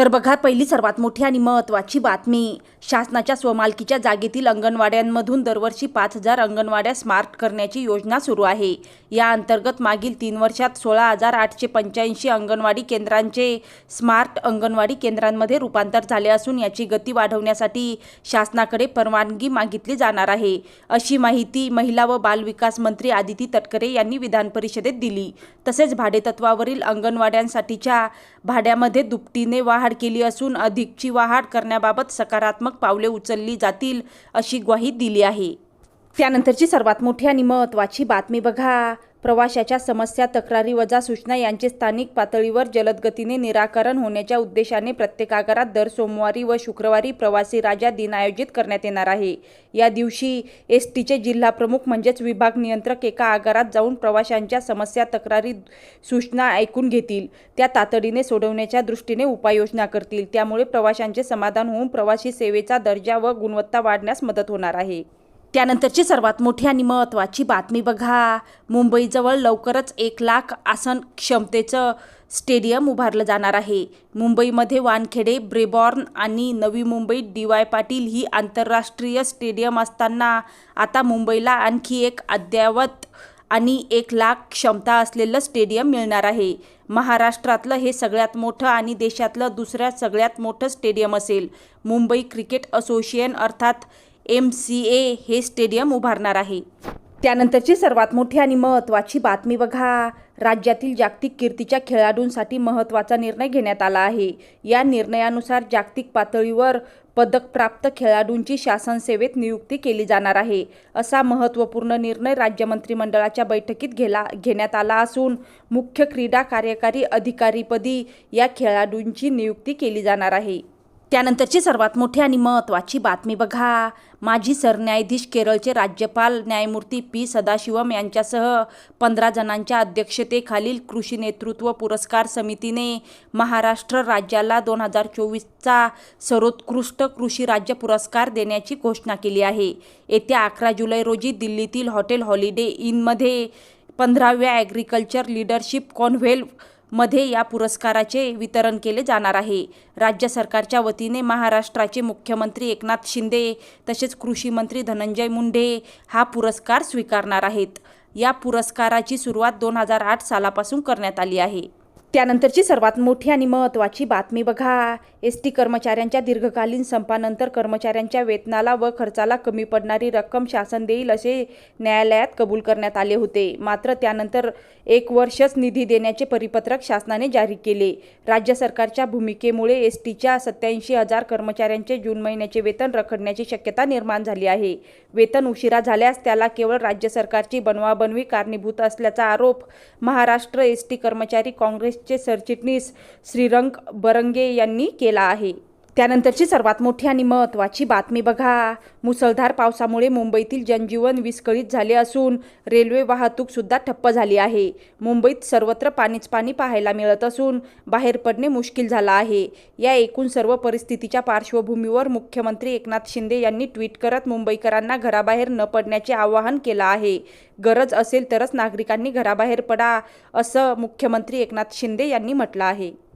तर बघा पहिली सर्वात मोठी आणि महत्त्वाची बातमी. शासनाच्या स्वमालकीच्या जागेतील अंगणवाड्यांमधून दरवर्षी पाच हजार अंगणवाड्या स्मार्ट करण्याची योजना सुरू आहे. या अंतर्गत मागील तीन वर्षात सोळा हजार आठशे पंच्याऐंशी अंगणवाडी केंद्रांचे स्मार्ट अंगणवाडी केंद्रांमध्ये रूपांतर झाले असून याची गती वाढवण्यासाठी शासनाकडे परवानगी मागितली जाणार आहे. अशी माहिती महिला व बालविकास मंत्री आदिती तटकरे यांनी विधान परिषदेत दिली. तसेच भाडेतत्वावरील अंगणवाड्यांसाठीच्या भाड्यामध्ये दुपटीने वाढ केली असून अधिकची वाढ करण्याबाबत सकारात्मक पावले उचलली जातील अशी ग्वाही दिली आहे. त्यानंतरची सर्वात मोठी आणि महत्त्वाची बातमी बघा. प्रवाशाच्या समस्या तक्रारी वजा सूचना यांचे स्थानिक पातळीवर जलद गतीने निराकरण होण्याच्या उद्देशाने प्रत्येक आगारात दर सोमवारी व शुक्रवारी प्रवासी राजा दिन आयोजित करण्यात येणार आहे. या दिवशी एस टीचे जिल्हा प्रमुख म्हणजेच विभाग नियंत्रक एका आगारात जाऊन प्रवाशांच्या समस्या तक्रारी सूचना ऐकून घेतील. त्या तातडीने सोडवण्याच्या दृष्टीने उपाययोजना करतील. त्यामुळे प्रवाशांचे समाधान होऊन प्रवासी सेवेचा दर्जा व गुणवत्ता वाढण्यास मदत होणार आहे. त्यानंतरची सर्वात मोठी आणि महत्त्वाची बातमी बघा. मुंबईजवळ लवकरच एक लाख आसन क्षमतेचं स्टेडियम उभारलं जाणार आहे. मुंबईमध्ये वानखेडे ब्रेबॉर्न आणि नवी मुंबई डी वाय पाटील ही आंतरराष्ट्रीय स्टेडियम असताना आता मुंबईला आणखी एक अद्ययावत आणि एक लाख क्षमता असलेलं स्टेडियम मिळणार आहे. महाराष्ट्रातलं हे सगळ्यात मोठं आणि देशातलं दुसऱ्या सगळ्यात मोठं स्टेडियम असेल. मुंबई क्रिकेट असोसिएशन अर्थात एम सी ए हे स्टेडियम उभारणार आहे. त्यानंतरची सर्वात मोठी आणि महत्त्वाची बातमी बघा. राज्यातील जागतिक कीर्तीच्या खेळाडूंसाठी महत्त्वाचा निर्णय घेण्यात आला आहे. या निर्णयानुसार जागतिक पातळीवर पदकप्राप्त खेळाडूंची शासन सेवेत नियुक्ती केली जाणार आहे. असा महत्त्वपूर्ण निर्णय राज्य मंत्रिमंडळाच्या बैठकीत घेला घेण्यात आला असून मुख्य क्रीडा कार्यकारी अधिकारीपदी या खेळाडूंची नियुक्ती केली जाणार आहे. त्यानंतरची सर्वात मोठी आणि महत्त्वाची बातमी बघा. माजी सरन्यायाधीश केरळचे राज्यपाल न्यायमूर्ती पी सदाशिवम यांच्यासह पंधरा जणांच्या अध्यक्षतेखालील कृषी नेतृत्व पुरस्कार समितीने महाराष्ट्र राज्याला दोन हजार चोवीसचा सर्वोत्कृष्ट कृषी राज्य पुरस्कार देण्याची घोषणा केली आहे. येत्या अकरा जुलै रोजी दिल्लीतील हॉटेल हॉलिडे इनमध्ये पंधराव्या ॲग्रिकल्चर लिडरशिप कॉन्व्हेल्व मध्ये या पुरस्काराचे वितरण केले जाणार आहे. राज्य सरकारच्या वतीने महाराष्ट्राचे मुख्यमंत्री एकनाथ शिंदे तसेच कृषी मंत्री धनंजय मुंडे हा पुरस्कार स्वीकारणार आहेत. या पुरस्काराची सुरुवात दोन हजार आठ सालापासून करण्यात आली आहे. त्यानंतरची सर्वात मोठी आणि महत्त्वाची बातमी बघा. एस टी कर्मचाऱ्यांच्या दीर्घकालीन संपानंतर कर्मचाऱ्यांच्या वेतनाला व खर्चाला कमी पडणारी रक्कम शासन देईल असे न्यायालयात कबूल करण्यात आले होते. मात्र त्यानंतर एक वर्षच निधी देण्याचे परिपत्रक शासनाने जारी केले. राज्य सरकारच्या भूमिकेमुळे एस टीच्या सत्याऐंशी हजार कर्मचाऱ्यांचे जून महिन्याचे वेतन रखडण्याची शक्यता निर्माण झाली आहे. वेतन उशिरा झाल्यास त्याला केवळ राज्य सरकारची बनवाबनवी कारणीभूत असल्याचा आरोप महाराष्ट्र एस टी कर्मचारी काँग्रेस काँग्रेसचे सरचिटणीस श्रीरंग बरंगे यांनी केला आहे. त्यानंतरची सर्वात मोठी आणि महत्त्वाची बातमी बघा. मुसळधार पावसामुळे मुंबईतील जनजीवन विस्कळीत झाले असून रेल्वे वाहतूकसुद्धा ठप्प झाली आहे. मुंबईत सर्वत्र पाणीच पाणी पाहायला मिळत असून बाहेर पडणे मुश्किल झालं आहे. या एकूण सर्व परिस्थितीच्या पार्श्वभूमीवर मुख्यमंत्री एकनाथ शिंदे यांनी ट्विट करत मुंबईकरांना घराबाहेर न पडण्याचे आवाहन केलं आहे. गरज असेल तरच नागरिकांनी घराबाहेर पडा असं मुख्यमंत्री एकनाथ शिंदे यांनी म्हटलं आहे.